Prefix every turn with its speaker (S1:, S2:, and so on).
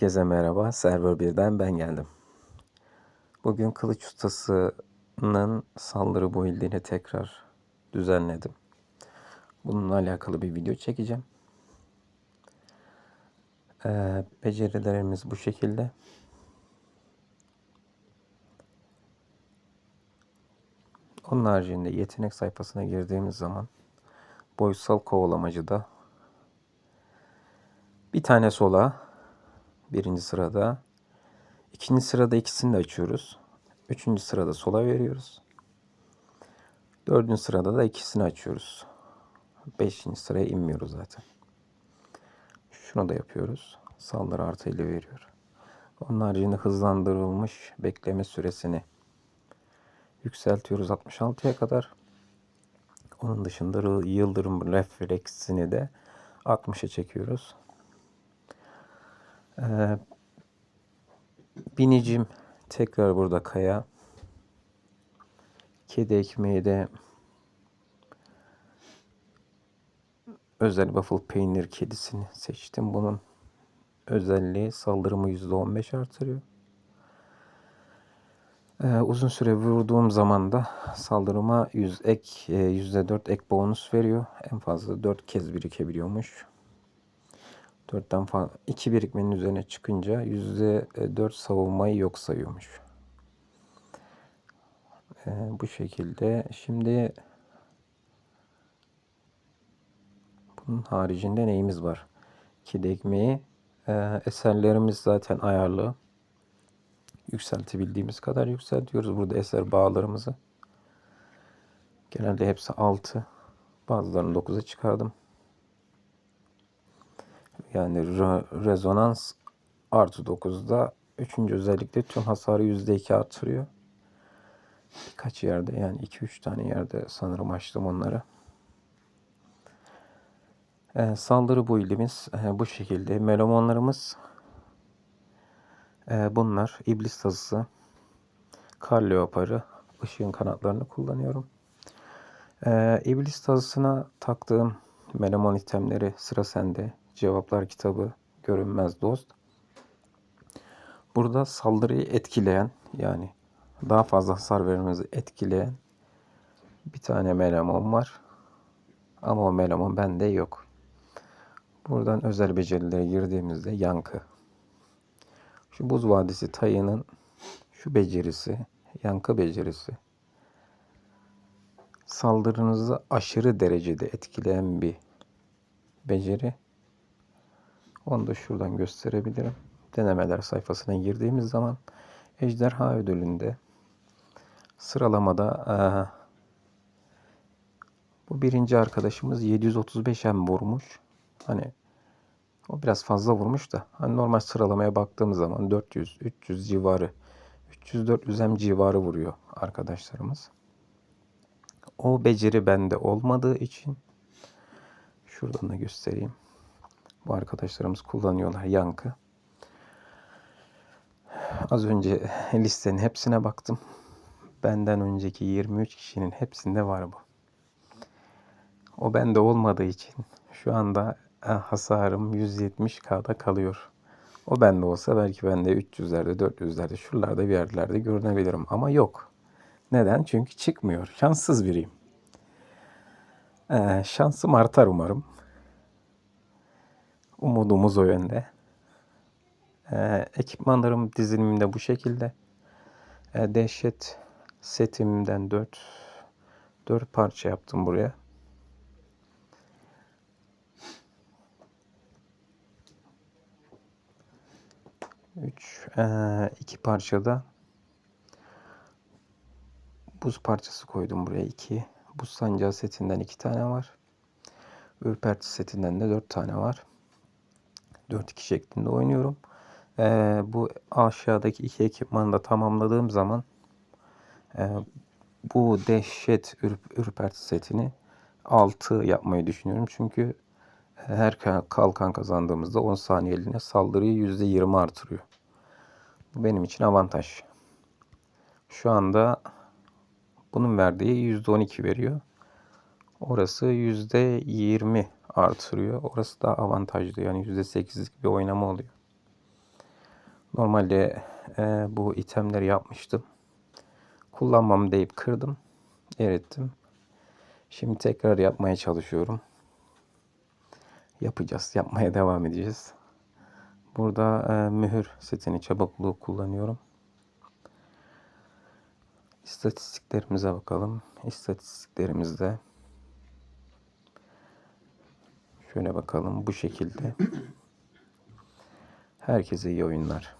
S1: Herkese merhaba. Server 1'den ben geldim. Bugün Kılıç Ustası'nın saldırı build'ini tekrar düzenledim. Bununla alakalı bir video çekeceğim. Ee, becerilerimiz bu şekilde. Onun haricinde yetenek sayfasına girdiğimiz zaman boyutsal kovalamacıda bir tane sola birinci sırada ikinci sırada ikisini de açıyoruz. Üçüncü sırada sola veriyoruz. Dördüncü sırada da ikisini açıyoruz. Beşinci sıraya inmiyoruz zaten. Şunu da yapıyoruz. Saldırı artı ile veriyor. Onun haricinde hızlandırılmış bekleme süresini yükseltiyoruz 66'ya kadar. Onun dışında yıldırım refleksini de 60'a çekiyoruz. Ee, binicim tekrar burada kaya. Kedi ekmeği de özel waffle peynir kedisini seçtim. Bunun özelliği saldırımı %15 artırıyor. Ee, uzun süre vurduğum zaman da saldırıma 100 ek, %4 ek bonus veriyor. En fazla 4 kez birikebiliyormuş. 4'ten fazla 2 birikmenin üzerine çıkınca %4 savunmayı yok sayıyormuş. Ee, bu şekilde. Şimdi bunun haricinde neyimiz var? Kedi ekmeği. Ee, eserlerimiz zaten ayarlı. Yükseltebildiğimiz kadar yükseltiyoruz. Burada eser bağlarımızı. Genelde hepsi 6. Bazılarını 9'a çıkardım. Yani re- rezonans artı 9'da üçüncü özellikle tüm hasarı %2 artırıyor. Birkaç yerde yani 2-3 tane yerde sanırım açtım onları. Ee, saldırı bu ilimiz e, bu şekilde. Melomonlarımız e, bunlar. iblis tazısı, kar leoparı, ışığın kanatlarını kullanıyorum. Ee, iblis tazısına taktığım melomon itemleri sıra sende. Cevaplar kitabı, görünmez dost. Burada saldırıyı etkileyen yani daha fazla hasar vermemizi etkileyen bir tane melemon var. Ama o melemon bende yok. Buradan özel becerilere girdiğimizde yankı. Şu buz vadisi tayının şu becerisi, yankı becerisi saldırınızı aşırı derecede etkileyen bir beceri. Onu da şuradan gösterebilirim. Denemeler sayfasına girdiğimiz zaman Ejderha ödülünde sıralamada ee, bu birinci arkadaşımız 735 M vurmuş. Hani o biraz fazla vurmuş da hani normal sıralamaya baktığımız zaman 400 300 civarı 300 400 M civarı vuruyor arkadaşlarımız. O beceri bende olmadığı için şuradan da göstereyim. Bu arkadaşlarımız kullanıyorlar yankı. Az önce listenin hepsine baktım. Benden önceki 23 kişinin hepsinde var bu. O bende olmadığı için şu anda e, hasarım 170k'da kalıyor. O bende olsa belki bende 300'lerde, 400'lerde, şuralarda bir yerlerde görünebilirim. Ama yok. Neden? Çünkü çıkmıyor. Şanssız biriyim. Ee, şansım artar umarım. Umudumuz o yönde. Ee, ekipmanlarım dizilimimde bu şekilde. Ee, dehşet setimden 4 4 parça yaptım buraya. Üç, ee, iki parçada buz parçası koydum buraya iki. Buz sancağı setinden iki tane var. Ürperti setinden de dört tane var. 4-2 şeklinde oynuyorum. Ee, bu aşağıdaki iki ekipmanı da tamamladığım zaman e, bu dehşet ürp, ürperti setini 6 yapmayı düşünüyorum. Çünkü her kalkan kazandığımızda 10 saniyeliğine saldırıyı %20 artırıyor. Bu benim için avantaj. Şu anda bunun verdiği %12 veriyor. Orası %20 artırıyor. Orası daha avantajlı. Yani %8'lik bir oynama oluyor. Normalde e, bu itemleri yapmıştım. Kullanmam deyip kırdım. Erittim. Şimdi tekrar yapmaya çalışıyorum. Yapacağız. Yapmaya devam edeceğiz. Burada e, mühür setini çabukluğu kullanıyorum. İstatistiklerimize bakalım. İstatistiklerimizde şöyle bakalım bu şekilde. Herkese iyi oyunlar.